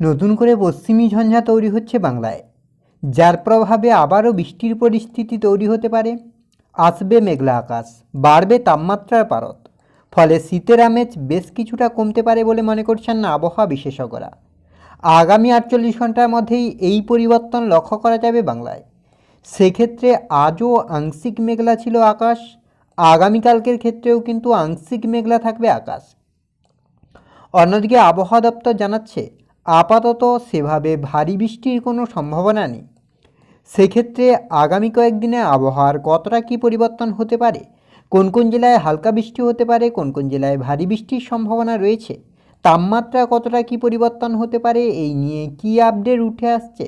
নতুন করে পশ্চিমী ঝঞ্ঝা তৈরি হচ্ছে বাংলায়। যার প্রভাবে আবারও বৃষ্টির পরিস্থিতি তৈরি হতে পারে। আসবে মেঘলা আকাশ, বাড়বে তাপমাত্রার পারদ। ফলে শীতের আমেজ বেশ কিছুটা কমতে পারে বলে মনে করছেন না আবহাওয়া বিশেষজ্ঞরা। আগামী আটচল্লিশ ঘণ্টার মধ্যেই এই পরিবর্তন লক্ষ্য করা যাবে বাংলায়। সেক্ষেত্রে আজও আংশিক মেঘলা ছিল আকাশ, আগামীকালকের ক্ষেত্রেও কিন্তু আংশিক মেঘলা থাকবে আকাশ। অন্যদিকে আবহাওয়া দপ্তর জানাচ্ছে আপাতত সেভাবে ভারী বৃষ্টির কোনো সম্ভাবনা নেই। সেক্ষেত্রে আগামী কয়েকদিনে আবহাওয়ার কতটা কী পরিবর্তন হতে পারে, কোন কোন জেলায় হালকা বৃষ্টি হতে পারে, কোন কোন জেলায় ভারী বৃষ্টির সম্ভাবনা রয়েছে, তাপমাত্রা কতটা কী পরিবর্তন হতে পারে, এই নিয়ে কী আপডেট উঠে আসছে,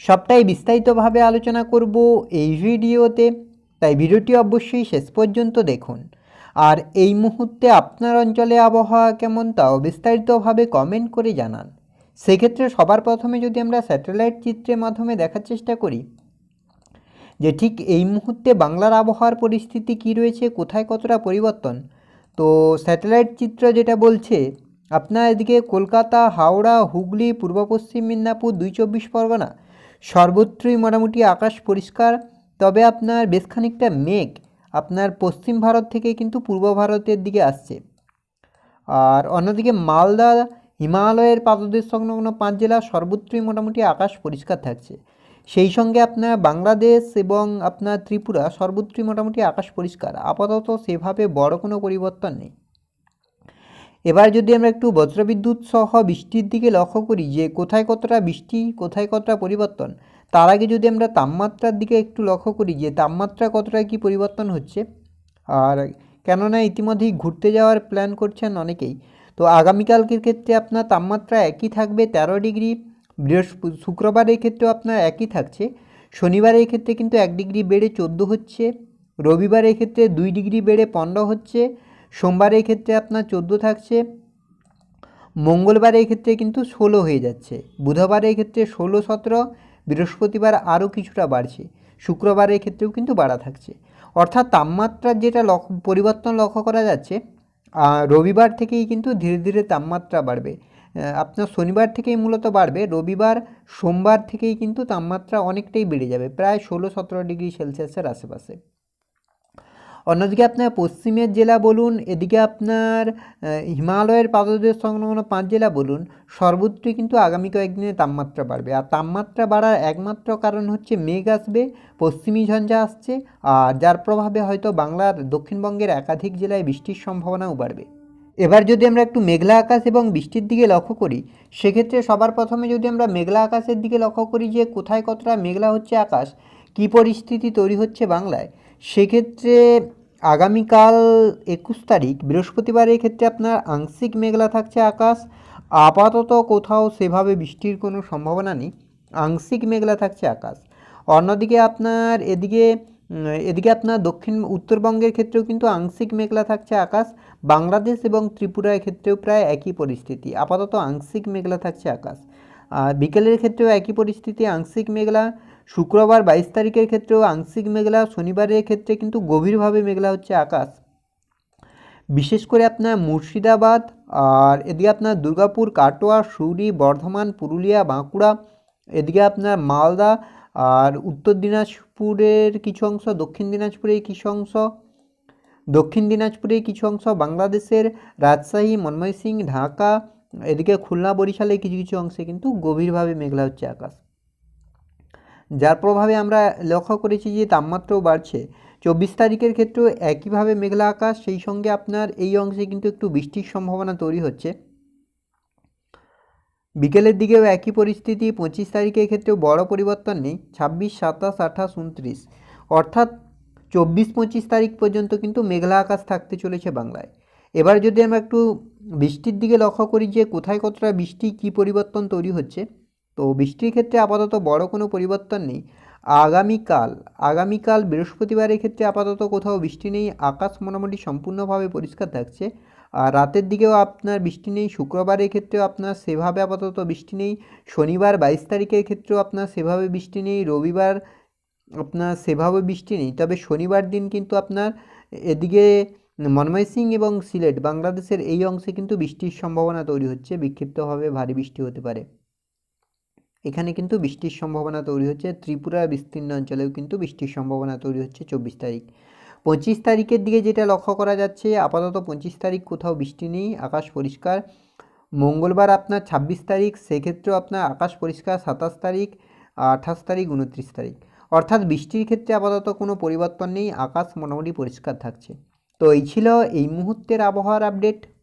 সবটাই বিস্তারিতভাবে আলোচনা করব এই ভিডিওতে। তাই ভিডিওটি অবশ্যই শেষ পর্যন্ত দেখুন। আর এই মুহূর্তে আপনার অঞ্চলে আবহাওয়া কেমন তাও বিস্তারিতভাবে কমেন্ট করে জানান। সেক্ষেত্রে সবার প্রথমে যদি আমরা স্যাটেলাইট চিত্রের মাধ্যমে দেখার চেষ্টা করি, যে ঠিক এই মুহূর্তে বাংলার আবহাওয়ার পরিস্থিতি কী রয়েছে, কোথায় কতটা পরিবর্তন, তো স্যাটেলাইট চিত্র যেটা বলছে, আপনার এদিকে কলকাতা, হাওড়া, হুগলি, পূর্ব পশ্চিম মেদিনীপুর, দুই চব্বিশ পরগনা, সর্বত্রই মোটামুটি আকাশ পরিষ্কার, তবে আপনার বেশ খানিকটা মেঘ আপনার পশ্চিম ভারত থেকে কিন্তু পূর্ব ভারতের দিকে আসছে। আর অন্যদিকে মালদা, হিমালয়ের পাদদেশ সংলগ্ন পাঁচ জেলা সর্বত্রই মোটামুটি আকাশ পরিষ্কার থাকছে। সেই সঙ্গে আপনার বাংলাদেশ এবং আপনার ত্রিপুরা সর্বত্রই মোটামুটি আকাশ পরিষ্কার। আপাতত সেভাবে বড় কোনো পরিবর্তন নেই। এবার যদি আমরা একটু বজ্রবিদ্যুৎ সহ বৃষ্টির দিকে লক্ষ্য করি যে কোথায় কতটা বৃষ্টি, কোথায় কতটা পরিবর্তন তার আগে যদি আমরা তাপমাত্রার দিকে একটু লক্ষ্য করি যে তাপমাত্রা কতটা কি পরিবর্তন হচ্ছে, আর কেননা ইতিমধ্যেই ঘুরতে যাওয়ার প্ল্যান করছেন অনেকেই, তো আগামীকালকের ক্ষেত্রে আপনার তাপমাত্রা একই থাকবে তেরো ডিগ্রি বৃহস্পতি শুক্রবারের ক্ষেত্রেও আপনার একই থাকছে, শনিবারের ক্ষেত্রে কিন্তু এক ডিগ্রি বেড়ে চোদ্দ হচ্ছে, রবিবারের ক্ষেত্রে দুই ডিগ্রি বেড়ে পনেরো হচ্ছে, সোমবারের ক্ষেত্রে আপনার চোদ্দ থাকছে, মঙ্গলবারের ক্ষেত্রে কিন্তু ষোলো হয়ে যাচ্ছে, বুধবারের ক্ষেত্রে ষোলো সতেরো বৃহস্পতিবার আরও কিছুটা বাড়ছে। শুক্রবারের ক্ষেত্রেও কিন্তু বাড়া থাকছে। অর্থাৎ তাপমাত্রার যেটা লক্ষ, পরিবর্তন লক্ষ্য করা যাচ্ছে রবিবার থেকেই কিন্তু ধীরে ধীরে তাপমাত্রা বাড়বে। আপনার শনিবার থেকেই মূলত বাড়বে, রবিবার, সোমবার থেকেই কিন্তু তাপমাত্রা অনেকটাই বেড়ে যাবে, প্রায় ষোলো সতেরো ডিগ্রি সেলসিয়াসের আশেপাশে। অন্যদিকে আপনার পশ্চিমের জেলা বলুন, এদিকে আপনার হিমালয়ের পাদদেশ সংলগ্ন পাঁচ জেলা বলুন, সর্বত্রই কিন্তু আগামী কয়েকদিনে তাপমাত্রা বাড়বে। আর তাপমাত্রা বাড়ার একমাত্র কারণ হচ্ছে মেঘ আসবে, পশ্চিমী ঝঞ্ঝা আসছে, আর যার প্রভাবে হয়তো বাংলার দক্ষিণবঙ্গের একাধিক জেলায় বৃষ্টির সম্ভাবনাও বাড়বে। এবার যদি আমরা একটু মেঘলা আকাশ এবং বৃষ্টির দিকে লক্ষ্য করি, সেক্ষেত্রে সবার প্রথমে যদি আমরা মেঘলা আকাশের দিকে লক্ষ্য করি যে কোথায় কতটা মেঘলা হচ্ছে আকাশ, কী পরিস্থিতি তৈরি হচ্ছে বাংলায় সেক্ষেত্রে আগামীকাল একুশ তারিখ, বৃহস্পতিবারের ক্ষেত্রে আপনার আংশিক মেঘলা থাকছে আকাশ। আপাতত কোথাও সেভাবে বৃষ্টির কোনো সম্ভাবনা নেই, আংশিক মেঘলা থাকছে আকাশ। অন্যদিকে আপনার এদিকে এদিকে আপনার দক্ষিণ, উত্তরবঙ্গের ক্ষেত্রেও কিন্তু আংশিক মেঘলা থাকছে আকাশ। বাংলাদেশ এবং ত্রিপুরার ক্ষেত্রেও প্রায় একই পরিস্থিতি, আপাতত আংশিক মেঘলা থাকছে আকাশ। বিকেলের ক্ষেত্রেও একই পরিস্থিতি, আংশিক মেঘলা। শুক্রবার বাইশ তারিখের ক্ষেত্রেও আংশিক মেঘলা, শনিবারের ক্ষেত্রে কিন্তু গভীরভাবে মেঘলা হচ্ছে আকাশ। বিশেষ করে আপনার মুর্শিদাবাদ আর এদিকে আপনার দুর্গাপুর, কাটোয়া সুরি বর্ধমান, পুরুলিয়া, বাঁকুড়া, এদিকে আপনার মালদা আর উত্তর দিনাজপুরের কিছু অংশ, দক্ষিণ দিনাজপুরের কিছু অংশ, দক্ষিণ দিনাজপুরের কিছু অংশ, বাংলাদেশের রাজশাহী ময়মনসিংহ ঢাকা, এদিকে খুলনা, বরিশালের কিছু কিছু অংশে কিন্তু গভীরভাবে মেঘলা হচ্ছে আকাশ। যার প্রভাবে আমরা লক্ষ্য করেছি যে তাপমাত্রাও বাড়ছে। চব্বিশ তারিখের ক্ষেত্রেও একইভাবে মেঘলা আকাশ, সেই সঙ্গে আপনার এই অংশে কিন্তু একটু বৃষ্টির সম্ভাবনা তৈরি হচ্ছে। বিকেলের দিকেও একই পরিস্থিতি, পঁচিশ তারিখের ক্ষেত্রেও বড় পরিবর্তন নেই, ছাব্বিশ, সাতাশ, আঠাশ উনত্রিশ অর্থাৎ চব্বিশ, পঁচিশ তারিখ পর্যন্ত কিন্তু মেঘলা আকাশ থাকতে চলেছে বাংলায়। এবার যদি আমরা একটু বৃষ্টির দিকে লক্ষ্য করি যে কোথায় কতটা বৃষ্টি, কী পরিবর্তন তৈরি হচ্ছে তো বৃষ্টির ক্ষেত্রে আপাতত বড় কোনো পরিবর্তন নেই। আগামীকাল আগামীকাল বৃহস্পতিবারের ক্ষেত্রে আপাতত কোথাও বৃষ্টি নেই, আকাশ মোটামুটি সম্পূর্ণভাবে পরিষ্কার থাকছে। আর রাতের দিকেও আপনার বৃষ্টি নেই, শুক্রবারের ক্ষেত্রেও আপনার সেভাবে আপাতত বৃষ্টি নেই, শনিবার বাইশ তারিখের ক্ষেত্রেও আপনার সেভাবে বৃষ্টি নেই, রবিবার আপনার সেভাবে বৃষ্টি নেই। তবে শনিবার দিন কিন্তু আপনার এদিকে ময়মনসিংহ এবং সিলেট, বাংলাদেশের এই অংশে কিন্তু বৃষ্টির সম্ভাবনা তৈরি হচ্ছে, বিক্ষিপ্তভাবে ভারী বৃষ্টি হতে পারে। এখানে কিন্তু বৃষ্টির সম্ভাবনা তৈরি হচ্ছে। ত্রিপুরা বিস্তীর্ণ অঞ্চলেও কিন্তু বৃষ্টির সম্ভাবনা তৈরি হচ্ছে চব্বিশ তারিখ। পঁচিশ তারিখের দিকে যেটা লক্ষ্য করা যাচ্ছে, আপাতত পঁচিশ তারিখ কোথাও বৃষ্টি নেই, আকাশ পরিষ্কার। মঙ্গলবার আপনার ছাব্বিশ তারিখ, সেক্ষেত্রেও আপনার আকাশ পরিষ্কার সাতাশ তারিখ, আঠাশ তারিখ, উনত্রিশ তারিখ। অর্থাৎ বৃষ্টির ক্ষেত্রে আপাতত কোনো পরিবর্তন নেই, আকাশ মোটামুটি পরিষ্কার থাকছে। তো এই ছিল এই মুহূর্তের আবহাওয়ার আপডেট।